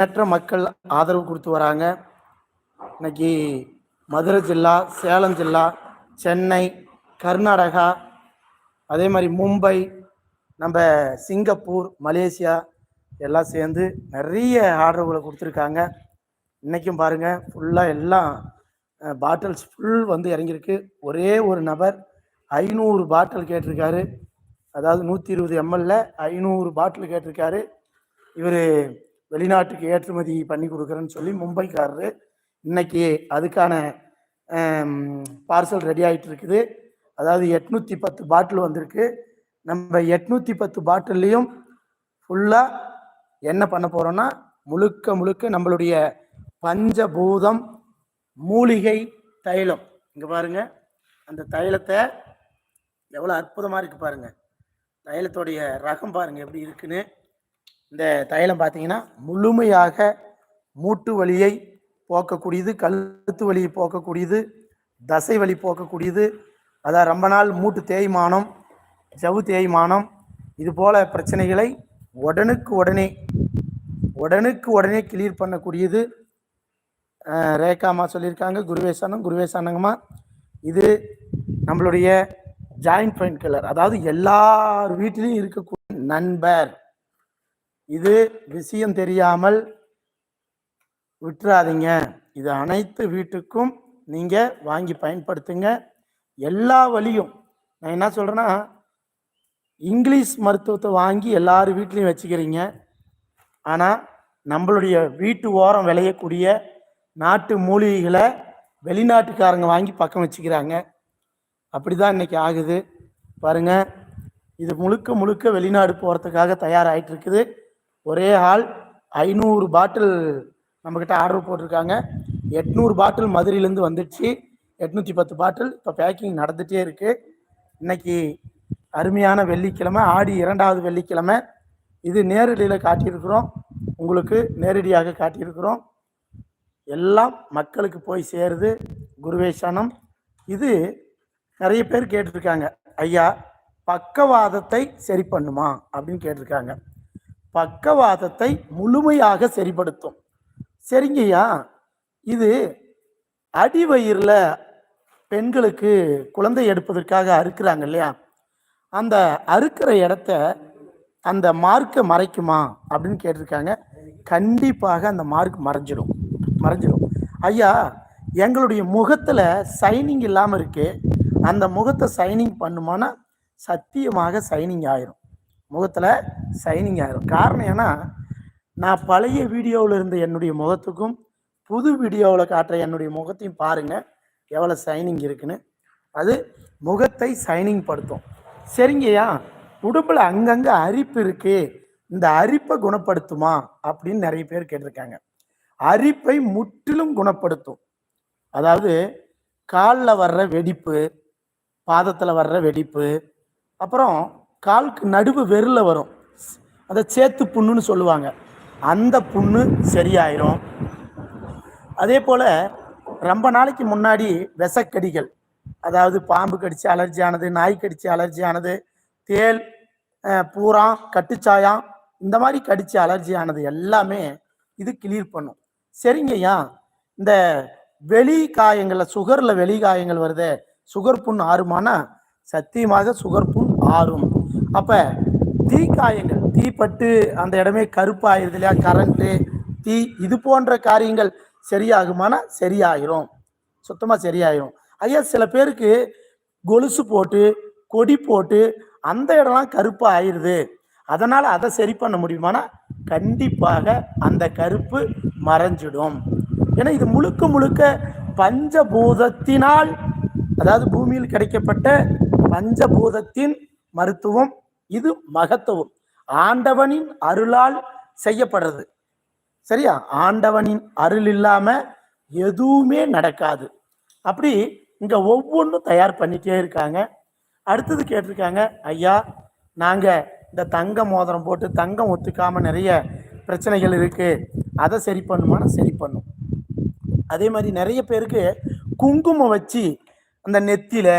எண்ணற்ற மக்கள் ஆதரவு கொடுத்து வராங்க. இன்னைக்கு மதுரை ஜில்லா சேலம் ஜில்லா சென்னை கர்நாடகா அதே மாதிரி மும்பை நம்ம சிங்கப்பூர் மலேசியா எல்லாம் சேர்ந்து நிறைய ஆர்டர்களை கொடுத்துருக்காங்க. இன்றைக்கும் பாருங்கள் ஃபுல்லாக எல்லாம் பாட்டில்ஸ் ஃபுல் வந்து இறங்கியிருக்கு. ஒரே ஒரு நபர் ஐநூறு பாட்டில் கேட்டிருக்காரு. அதாவது நூற்றி இருபது எம்எல்ல ஐநூறு பாட்டில் கேட்டிருக்காரு. இவர் வெளிநாட்டுக்கு ஏற்றுமதி பண்ணி கொடுக்குறேன்னு சொல்லி மும்பைக்காரரு இன்னைக்கு அதுக்கான பார்சல் ரெடி ஆகிட்டு இருக்குது. அதாவது எட்நூற்றி பத்து பாட்டில் வந்திருக்கு. நம்ம எட்நூற்றி பத்து பாட்டில்லையும் ஃபுல்லாக என்ன பண்ண போகிறோன்னா முழுக்க முழுக்க நம்மளுடைய பஞ்சபூதம் மூலிகை தைலம். இங்கே பாருங்க. அந்த தைலத்தை எவ்வளோ அற்புதமாக இருக்குது பாருங்கள் தைலத்தோடைய ரகம் பாருங்கள் எப்படி இருக்குன்னு. இந்த தைலம் பார்த்தீங்கன்னா முழுமையாக மூட்டு வலியை போக்கக்கூடியது கழுத்து வலியை போக்கக்கூடியது தசை வலி போக்கக்கூடியது. அதான் ரொம்ப நாள் மூட்டு தேய்மானம் ஜவு தேய்மானம். இது போல பிரச்சனைகளை உடனுக்கு உடனே உடனுக்கு உடனே கிளியர் பண்ணக்கூடியது. ரேகாமா சொல்லியிருக்காங்க குருவேசானம் குருவேசானங்கம்மா இது நம்மளுடைய ஜாயிண்ட் பெயின் கில்லர் அதாவது எல்லார் வீட்டிலையும் இருக்கக்கூடிய நண்பர். இது விஷயம் தெரியாமல் விட்டுறாதீங்க. இது அனைத்து வீட்டுக்கும் நீங்கள் வாங்கி பயன்படுத்துங்க. எல்லா வழியும். நான் என்ன சொல்கிறேன்னா இங்கிலீஷ் மருத்துவத்தை வாங்கி எல்லார் வீட்லேயும் வச்சுக்கிறீங்க. ஆனால் நம்மளுடைய வீட்டு ஓரம் விளையக்கூடிய நாட்டு மூலிகைகளை வெளிநாட்டுக்காரங்க வாங்கி பக்கம் வச்சுக்கிறாங்க. அப்படி தான் இன்னைக்கு ஆகுது. பாருங்க இது முழுக்க முழுக்க வெளிநாடு போகிறதுக்காக தயாராகிட்டு இருக்குது. ஒரே ஆள் ஐநூறு பாட்டில் நம்மக்கிட்ட ஆர்டர் போட்டிருக்காங்க. எட்நூறு பாட்டில் மதுரையிலேருந்து வந்துடுச்சு. எட்நூற்றி பத்து பாட்டில் இப்போ பேக்கிங் நடந்துகிட்டே இருக்குது இன்னைக்கு அருமையான வெள்ளிக்கிழமை ஆடி இரண்டாவது வெள்ளிக்கிழமை. இது நேரடியில் காட்டியிருக்கிறோம். உங்களுக்கு நேரடியாக காட்டியிருக்கிறோம். எல்லாம் மக்களுக்கு போய் சேருது. குருவேசனம் இது நிறைய பேர் கேட்டிருக்காங்க. ஐயா பக்கவாதத்தை சரி பண்ணுமா? அப்படின்னு கேட்டிருக்காங்க. பக்கவாதத்தை முழுமையாக சரிப்படுத்தும். சரிங்கய்யா? இது அடிவயிறில் பெண்களுக்கு குழந்தை எடுப்பதற்காக அறுக்கிறாங்க இல்லையா? அந்த அறுக்கிற இடத்த அந்த மார்க்கை மறைக்குமா அப்படின்னு கேட்டிருக்காங்க. கண்டிப்பாக அந்த மார்க் மறைஞ்சிடும் மறைஞ்சிடும் ஐயா எங்களுடைய முகத்தில் சைனிங் இல்லாமல் இருக்கு. அந்த முகத்தை சைனிங் பண்ணுமானா சத்தியமாக சைனிங் ஆயிரும். முகத்தில் சைனிங் ஆகிடும் காரணம் ஏன்னா நான் பழைய வீடியோவில் இருந்த என்னுடைய முகத்துக்கும் புது வீடியோவில் காட்டுற என்னுடைய முகத்தையும் பாருங்கள் எவ்வளோ சைனிங் இருக்குன்னு. அது முகத்தை சைனிங் படுத்தும். சரிங்கய்யா? உடம்புல அங்கங்கே அரிப்பு இருக்கு இந்த அரிப்பை குணப்படுத்துமா? அப்படின்னு நிறைய பேர் கேட்டிருக்காங்க. அரிப்பை முற்றிலும் குணப்படுத்தும். அதாவது காலில் வர்ற வெடிப்பு பாதத்தில் வர்ற வெடிப்பு அப்புறம் காலுக்கு நடுவு வெறில் வரும். அதை சேத்து புண்ணுன்னு சொல்லுவாங்க. அந்த புண்ணு சரியாயிரும். அதே போல் ரொம்ப நாளைக்கு முன்னாடி விஷக்கடிகள் அதாவது பாம்பு கடிச்சு அலர்ஜி ஆனது நாய் கடிச்சு அலர்ஜி ஆனது தேல் பூரா பூரான் கட்டுச்சாயம் இந்த மாதிரி கடித்து அலர்ஜி ஆனது எல்லாமே இது கிளியர் பண்ணும். சரிங்கய்யா இந்த வெளி காயங்களில் சுகரில் வெளி காயங்கள் வருது சுகர் புண் ஆறுமானா சத்தியமாக சுகர் புண் ஆறும். அப்போ தீக்காயங்கள் தீப்பட்டு அந்த இடமே கருப்பாயிருது இல்லையா? கரண்ட்டு தீ இது போன்ற காரியங்கள் சரியாகுமானா சரியாயிரும். சுத்தமாக சரியாயிரும். ஐயா சில பேருக்கு கொலுசு போட்டு கொடி போட்டு அந்த இடம்லாம் கருப்பாக ஆயிடுது அதனால் அதை சரி பண்ண முடியுமானா கண்டிப்பாக அந்த கருப்பு மறைஞ்சிடும். ஏன்னா இது முழுக்க முழுக்க பஞ்சபூதத்தினால் அதாவது பூமியில் கிடைக்கப்பட்ட பஞ்சபூதத்தின் மருத்துவம் இது மகத்துவம். ஆண்டவனின் அருளால் செய்யப்படுறது. சரியா? ஆண்டவனின் அருள் இல்லாம எதுவுமே நடக்காது. அப்படி இங்க ஒவ்வொன்றும் தயார் பண்ணிட்டே இருக்காங்க. அடுத்தது கேட்டிருக்காங்க ஐயா நாங்க இந்த தங்க மோதிரம் போட்டு தங்கம் ஒத்துக்காம நிறைய பிரச்சனைகள் இருக்கு. அதை சரி பண்ணுமானா சரி பண்ணும். அதே மாதிரி நிறைய பேருக்கு குங்குமம் வச்சு அந்த நெத்தியில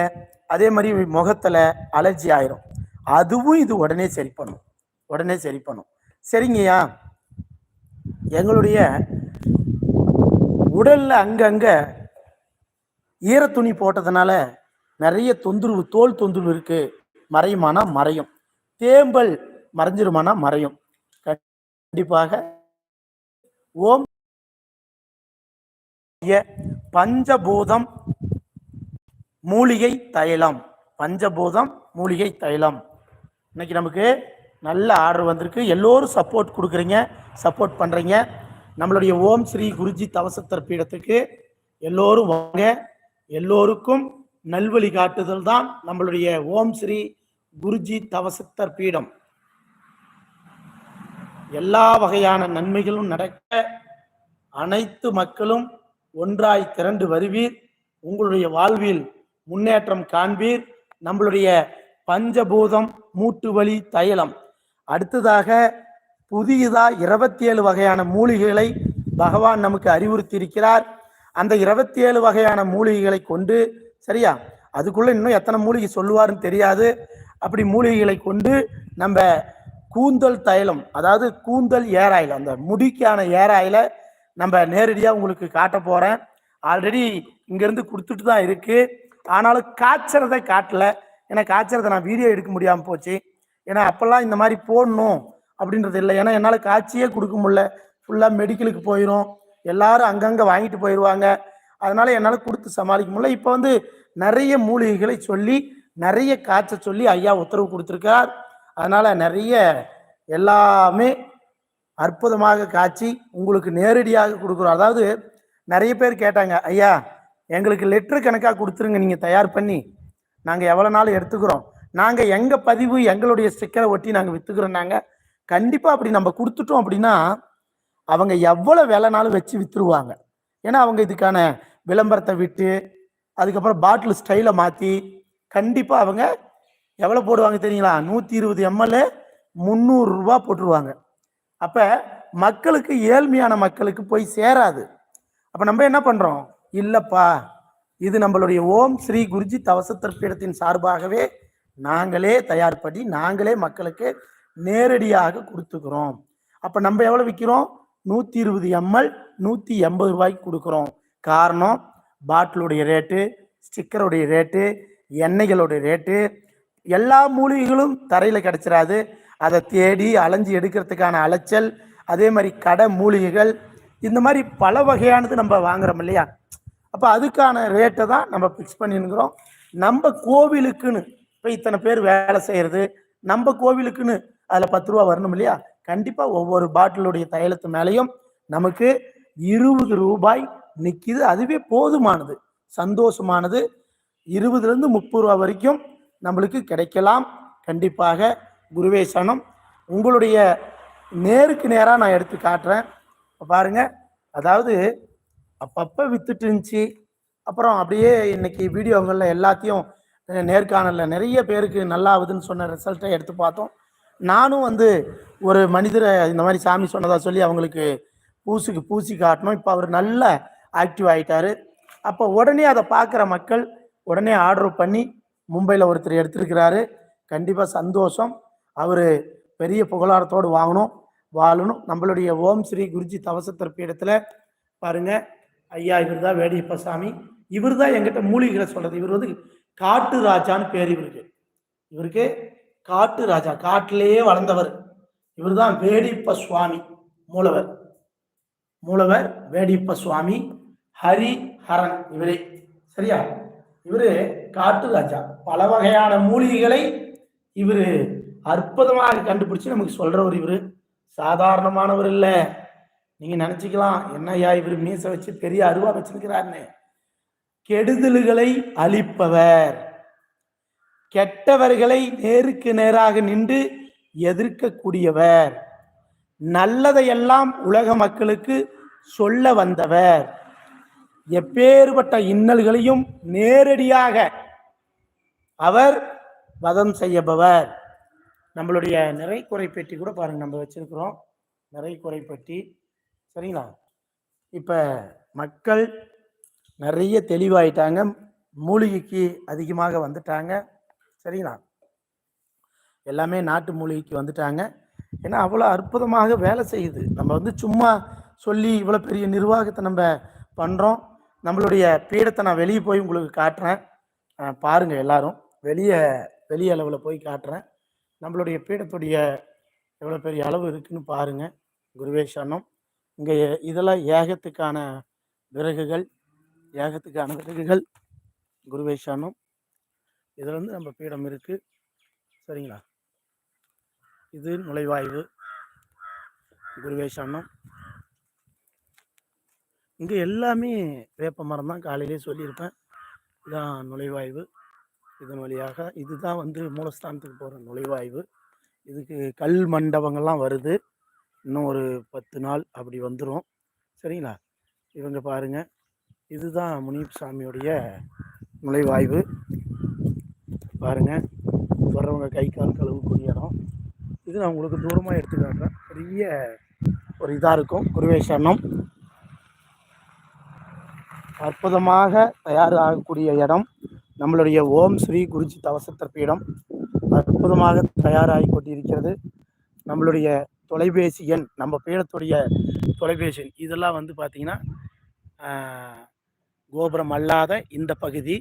அதே மாதிரி முகத்துல அலர்ஜி ஆயிரும். அதுவும் இது உடனே சரி பண்ணும் உடனே சரி பண்ணும் சரிங்கய்யா. எங்களுடைய உடல்ல அங்கங்க ஈரத்துணி போட்டதுனால நிறைய தொந்தரவு தோல் தொந்தரவு இருக்கு. மறையுமானா மறையும். தேம்பல் மறைஞ்சிருமானா மறையும். கண்டிப்பாக ஓம் பஞ்சபூதம் மூலிகை தைலம். பஞ்சபூதம் மூலிகை தைலம். இன்றைக்கி நமக்கு நல்ல ஆர்டர் வந்திருக்கு. எல்லோரும் சப்போர்ட் கொடுக்குறீங்க சப்போர்ட் பண்ணுறீங்க நம்மளுடைய ஓம் ஸ்ரீ குருஜி தவசத்தர் பீடத்துக்கு எல்லோரும் வாங்க. எல்லோருக்கும் நல்வழி காட்டுதல் தான் நம்மளுடைய ஓம் ஸ்ரீ குருஜி தவசத்தர் பீடம். எல்லா வகையான நன்மைகளும் நடக்க அனைத்து மக்களும் ஒன்றாய் திரண்டு வருவீர். உங்களுடைய வாழ்வில் முன்னேற்றம் காண்பீர். நம்மளுடைய பஞ்சபூதம் மூட்டுவலி தைலம். அடுத்ததாக புதியதா இருபத்தி ஏழு வகையான மூலிகைகளை பகவான் நமக்கு அறிவுறுத்தி இருக்கிறார் அந்த இருபத்தி ஏழு வகையான மூலிகைகளை கொண்டு சரியா? அதுக்குள்ள இன்னும் எத்தனை மூலிகை சொல்லுவாருன்னு தெரியாது. அப்படி மூலிகைகளை கொண்டு நம்ம கூந்தல் தைலம் அதாவது கூந்தல் ஏர் ஆயில் அந்த முடிக்கான ஏர் நம்ம நேரடியாக உங்களுக்கு காட்ட போகிறேன் ஆல்ரெடி இங்கேருந்து கொடுத்துட்டு தான் இருக்கு. ஆனாலும் காய்ச்சறதை காட்டல. எனக்கு காய்ச்சறதை நான் வீடியோ எடுக்க முடியாமல் போச்சு. ஏன்னா அப்போல்லாம் இந்த மாதிரி போடணும் அப்படின்றது இல்லை. ஏன்னா என்னால் காய்ச்சியே கொடுக்க முடியல. ஃபுல்லாக மெடிக்கலுக்கு போயிடும் எல்லாரும் அங்கங்கே வாங்கிட்டு போயிடுவாங்க அதனால் என்னால் கொடுத்து சமாளிக்க முடியல. இப்போ வந்து நிறைய மூலிகைகளை சொல்லி நிறைய காய்ச்ச சொல்லி ஐயா உத்தரவு கொடுத்துருக்கார். அதனால் நிறைய எல்லாமே அற்புதமாக காய்ச்சி உங்களுக்கு நேரடியாக கொடுக்குறோம். அதாவது நிறைய பேர் கேட்டாங்க ஐயா எங்களுக்கு லெட்ரு கணக்காக கொடுத்துருங்க. நீங்கள் தயார் பண்ணி. நாங்கள் எவ்வளோ நாள் எடுத்துக்கிறோம்? நாங்கள் எங்கள் பதிவு எங்களுடைய ஸ்டிக்கரை ஒட்டி நாங்கள் விற்றுக்கிறோம் நாங்கள் கண்டிப்பாக அப்படி நம்ம கொடுத்துட்டோம் அப்படின்னா அவங்க எவ்வளோ விலைனாலும் வச்சு விற்றுருவாங்க ஏன்னா அவங்க இதுக்கான விளம்பரத்தை விட்டு அதுக்கப்புறம் பாட்டில் ஸ்டைலை மாற்றி கண்டிப்பாக அவங்க எவ்வளோ போடுவாங்க தெரியுங்களா? நூற்றி இருபது எம்எல்ஏ முந்நூறுரூவா போட்டுருவாங்க. அப்போ மக்களுக்கு ஏழ்மையான மக்களுக்கு போய் சேராது. அப்போ நம்ம என்ன பண்ணுறோம் இல்லைப்பா. இது நம்மளுடைய ஓம் ஸ்ரீ குருஜி தவசத்திற்பீடத்தின் சார்பாகவே நாங்களே தயார் பண்ணி நாங்களே மக்களுக்கு நேரடியாக கொடுத்துக்கிறோம். அப்போ நம்ம எவ்வளோ விற்கிறோம் நூற்றி இருபது எம்எல் நூற்றி எண்பது ரூபாய்க்கு கொடுக்குறோம். காரணம் பாட்டிலுடைய ரேட்டு ஸ்டிக்கருடைய ரேட்டு எண்ணெய்களுடைய ரேட்டு எல்லா மூலிகைகளும் தரையில் கிடைச்சிடாது அதை தேடி அலைஞ்சு எடுக்கிறதுக்கான அலைச்சல் அதே மாதிரி கடை மூலிகைகள் இந்த மாதிரி பல வகையானது நம்ம வாங்குறோம் இல்லையா? அப்போ அதுக்கான ரேட்டை தான் நம்ம ஃபிக்ஸ் பண்ணிருக்கிறோம் நம்ம கோவிலுக்குன்னு இப்போ இத்தனை பேர் வேலை செய்கிறது நம்ம கோவிலுக்குன்னு அதில் பத்து ரூபா வரணும் இல்லையா? கண்டிப்பாக ஒவ்வொரு பாட்டிலுடைய தைலத்து மேலேயும் நமக்கு இருபது ரூபாய் நிற்கிது அதுவே போதுமானது. சந்தோஷமானது. இருபதுலேருந்து முப்பது ரூபா வரைக்கும் நம்மளுக்கு கிடைக்கலாம். கண்டிப்பாக குருவே சனம் உங்களுடைய நேருக்கு நேராக நான் எடுத்து காட்டுறேன். இப்ப பாருங்க. அதாவது அப்பப்போ வித்துட்டு இருந்துச்சு. அப்புறம் அப்படியே இன்னைக்கு வீடியோங்களில் எல்லாத்தையும் நேர்காணலில் நிறைய பேருக்கு நல்லா ஆகுதுன்னு சொன்ன ரிசல்ட்டை எடுத்து பார்த்தோம். நானும் வந்து ஒரு மனிதரை இந்த மாதிரி சாமி சொன்னதாக சொல்லி அவங்களுக்கு பூசுக்கு பூசி காட்டணும். இப்போ அவர் நல்ல ஆக்டிவ் ஆகிட்டார் அப்போ உடனே அதை பார்க்குற மக்கள் உடனே ஆர்டர் பண்ணி மும்பையில் ஒருத்தர் எடுத்திருக்கிறாரு. கண்டிப்பாக சந்தோஷம். அவர் பெரிய புகழாரத்தோடு வாங்கணும் வாழணும். நம்மளுடைய ஓம் ஸ்ரீ குருஜி தவசத்தர் பீடத்தில் பாருங்கள் ஐயா இவர் தான் வேடியப்ப சாமி. இவர் தான் எங்கிட்ட மூலிகைகளை சொல்றது. இவர் வந்து காட்டு ராஜான்னு பேர் இவருக்கு. இவருக்கு காட்டு ராஜா காட்டிலேயே வளர்ந்தவர். இவர் தான் வேடிப்ப சுவாமி மூலவர். மூலவர் வேடிப்ப சுவாமி ஹரி ஹரன் இவரே. சரியா? இவரு காட்டு ராஜா. பல வகையான மூலிகைகளை இவரு அற்புதமாக கண்டுபிடிச்சு நமக்கு சொல்றவர் இவரு. சாதாரணமானவர் இல்லை. நீங்க நினைச்சுக்கலாம் என்னையா இவர் மீசை வச்சு பெரிய அருவா வச்சிருக்கிறாருன்னு. கெடுதல்களை அழிப்பவர். கெட்டவர்களை நேருக்கு நேராக நின்று எதிர்க்கக்கூடியவர். நல்லதையெல்லாம் உலக மக்களுக்கு சொல்ல வந்தவர். எப்பேறுபட்ட இன்னல்களையும் நேரடியாக அவர் வதம் செய்யபவர் நம்மளுடைய நிறை குறைப்பெட்டி கூட பாருங்க நம்ம வச்சிருக்கிறோம். நிறை குறைப்பெட்டி சரிங்களா? இப்போ மக்கள் நிறைய தெளிவாயிட்டாங்க. மூலிகைக்கு அதிகமாக வந்துட்டாங்க. சரிங்களா? எல்லாமே நாட்டு மூலிகைக்கு வந்துட்டாங்க. ஏன்னா அவ்வளோ அற்புதமாக வேலை செய்யுது. நம்ம வந்து சும்மா சொல்லி இவ்வளோ பெரிய நிர்வாகத்தை நம்ம பண்ணுறோம் நம்மளுடைய பீடத்தை நான் வெளியே போய் உங்களுக்கு காட்டுறேன். பாருங்கள் எல்லாரும். வெளியே வெளிய அளவில் போய் காட்டுறேன். நம்மளுடைய பீடத்துடைய எவ்வளோ பெரிய அளவு இருக்குன்னு பாருங்கள் குருவேஷானம் இங்கே இதெல்லாம் ஏகத்துக்கான விறகுகள் ஏகத்துக்கான விறகுகள். குருவேஷானம் இதில் வந்து நம்ம பீடம் இருக்குது சரிங்களா? இது நுழைவாய்வு. குருவேஷானம் இங்கே எல்லாமே வேப்ப மரம் தான் காலையிலே சொல்லியிருப்பேன். இதான் நுழைவாய்வு. இதன் வழியாக இதுதான் வந்து மூலஸ்தானத்துக்கு போகிற நுழைவாய்வு. இதுக்கு கல் மண்டபங்கள்லாம் வருது. இன்னும் ஒரு பத்து நாள் அப்படி வந்துடும் சரிங்களா? இவங்க பாருங்கள் இதுதான் முனிப் சாமியுடைய நுழைவாய்வு. பாருங்க. வர்றவங்க கை கால் கழுவக்கூடிய இடம். இது நான் உங்களுக்கு தூரமாக எடுத்து காட்டுறேன். பெரிய ஒரு இதாக இருக்கும். குருவேஷரணம் அற்புதமாக தயாராகக்கூடிய இடம். நம்மளுடைய ஓம் ஸ்ரீ குருஜி தவசத்தர் இடம் அற்புதமாக தயாராகி கொண்டிருக்கிறது. நம்மளுடைய தொலைபேசி எண் நம்ம பீடத்துடைய தொலைபேசி எண். இதெல்லாம் வந்து பார்த்திங்கன்னா கோபுரம் அல்லாத இந்த பகுதி.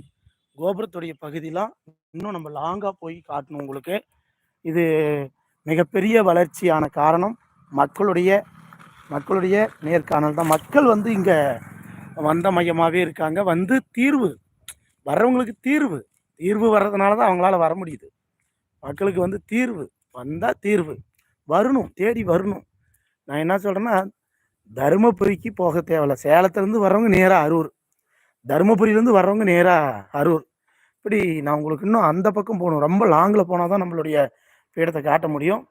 கோபுரத்துடைய பகுதிலாம் இன்னும் நம்ம லாங்காக போய் காட்டணும் உங்களுக்கு. இது மிகப்பெரிய வளர்ச்சியான காரணம். மக்களுடைய மக்களுடைய நேர்காணல் தான். மக்கள் வந்து இங்கே வந்த மையமாகவே இருக்காங்க. வந்து தீர்வு வர்றவங்களுக்கு தீர்வு. தீர்வு வர்றதுனால தான் அவங்களால வர முடியுது. மக்களுக்கு வந்து தீர்வு வந்தால் தீர்வு. வரணும் தேடி வரணும். நான் என்ன சொல்கிறேன்னா தருமபுரிக்கு போக தேவையில்ல. சேலத்துலேருந்து வர்றவங்க நேராக அரூர். தருமபுரியிலேருந்து வர்றவங்க நேராக அரூர். இப்படி நான் உங்களுக்கு இன்னும் அந்த பக்கம் போகணும். ரொம்ப லாங்கில் போனால் தான் நம்மளுடைய பீடத்தை காட்ட முடியும்.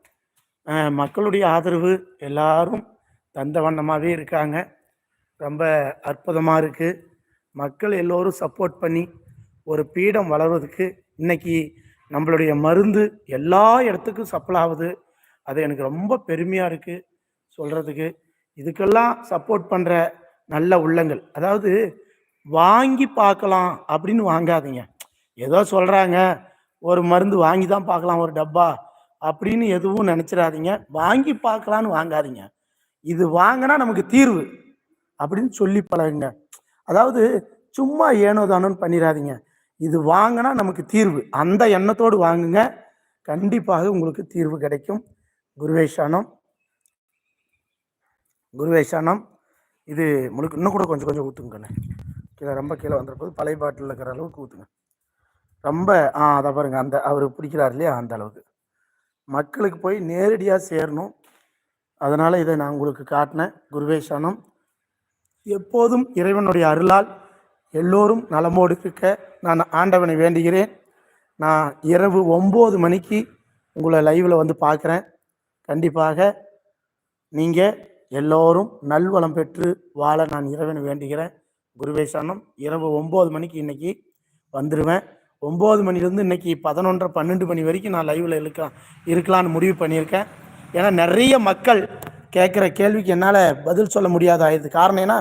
மக்களுடைய ஆதரவு எல்லாரும் தந்த வண்ணமாகவே இருக்காங்க. ரொம்ப அற்புதமாக இருக்குது மக்கள் எல்லோரும் சப்போர்ட் பண்ணி ஒரு பீடம் வளர்வதுக்கு இன்றைக்கி நம்மளுடைய மருந்து எல்லா இடத்துக்கும் சப்ளை ஆகுது. அது எனக்கு ரொம்ப பெருமையாக இருக்குது சொல்கிறதுக்கு இதுக்கெல்லாம் சப்போர்ட் பண்ணுற நல்ல உள்ளங்கள். அதாவது வாங்கி பார்க்கலாம் அப்படின்னு வாங்காதீங்க. ஏதோ சொல்கிறாங்க ஒரு மருந்து வாங்கி தான் பார்க்கலாம் ஒரு டப்பா அப்படின்னு எதுவும் நினச்சிடாதீங்க. வாங்கி பார்க்கலான்னு வாங்காதீங்க. இது வாங்கினா நமக்கு தீர்வு அப்படின்னு சொல்லி பழகுங்க. அதாவது சும்மா ஏனோ தானோன்னு பண்ணிடாதீங்க. இது வாங்கினா நமக்கு தீர்வு. அந்த எண்ணத்தோடு வாங்குங்க. கண்டிப்பாக உங்களுக்கு தீர்வு கிடைக்கும். குருவேஷானம் குருவேஷானம் இது முழுக்க இன்னும் கூட கொஞ்சம் கொஞ்சம் ஊற்றுங்கண்ணே கீழே ரொம்ப கீழே வந்துருப்போது பழைய பாட்டில் இருக்கிற அளவுக்கு ஊற்றுங்க ரொம்ப ஆ அதை பாருங்கள் அந்த அவர் பிடிக்கிறார் இல்லையா அந்த அளவுக்கு. மக்களுக்கு போய் நேரடியாக சேரணும். அதனால் இதை நான் உங்களுக்கு காட்டினேன். குருவேஷானம் எப்போதும் இறைவனுடைய அருளால் எல்லோரும் நலமோடு இருக்க நான் ஆண்டவனை வேண்டுகிறேன். நான் இரவு ஒம்பது மணிக்கு உங்களை லைவில் வந்து பார்க்குறேன். கண்டிப்பாக நீங்கள் எல்லோரும் நல்வளம் பெற்று வாழ நான் இறைவன் வேண்டுகிறேன். குருவேசனம் இரவு ஒம்பது மணிக்கு இன்னைக்கு வந்துடுவேன் ஒம்பது மணிலேருந்து இன்னைக்கு பதினொன்றரை பன்னெண்டு மணி வரைக்கும் நான் லைவில் இருக்கலாம் இருக்கலாம்னு முடிவு பண்ணியிருக்கேன். ஏன்னா நிறைய மக்கள் கேட்குற கேள்விக்கு என்னால் பதில் சொல்ல முடியாத ஆயிடுது. காரணம் ஏன்னா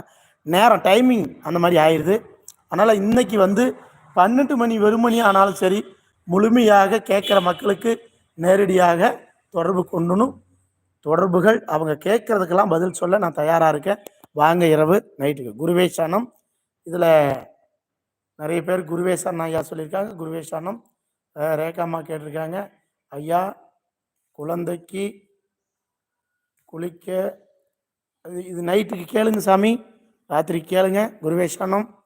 நேரம் டைமிங் அந்த மாதிரி ஆயிடுது. அதனால் இன்னைக்கு வந்து பன்னெண்டு மணி வெறுமணி ஆனாலும் சரி முழுமையாக கேட்குற மக்களுக்கு நேரடியாக தொடர்பு கொண்டணும். தொடர்புகள் அவங்க கேட்குறதுக்கெல்லாம் பதில் சொல்ல நான் தயாராக இருக்கேன். வாங்க இரவு நைட்டுக்கு. குருவேஷானம் இதில் நிறைய பேர் குருவேசான் ஐயா சொல்லியிருக்காங்க. குருவேஷானம் அஹ் ரேகாம்மா கேட்டிருக்காங்க. ஐயா குழந்தைக்கு குளிக்க இது இது நைட்டுக்கு கேளுங்க சாமி. ராத்திரி கேளுங்க. குருவேஷானம்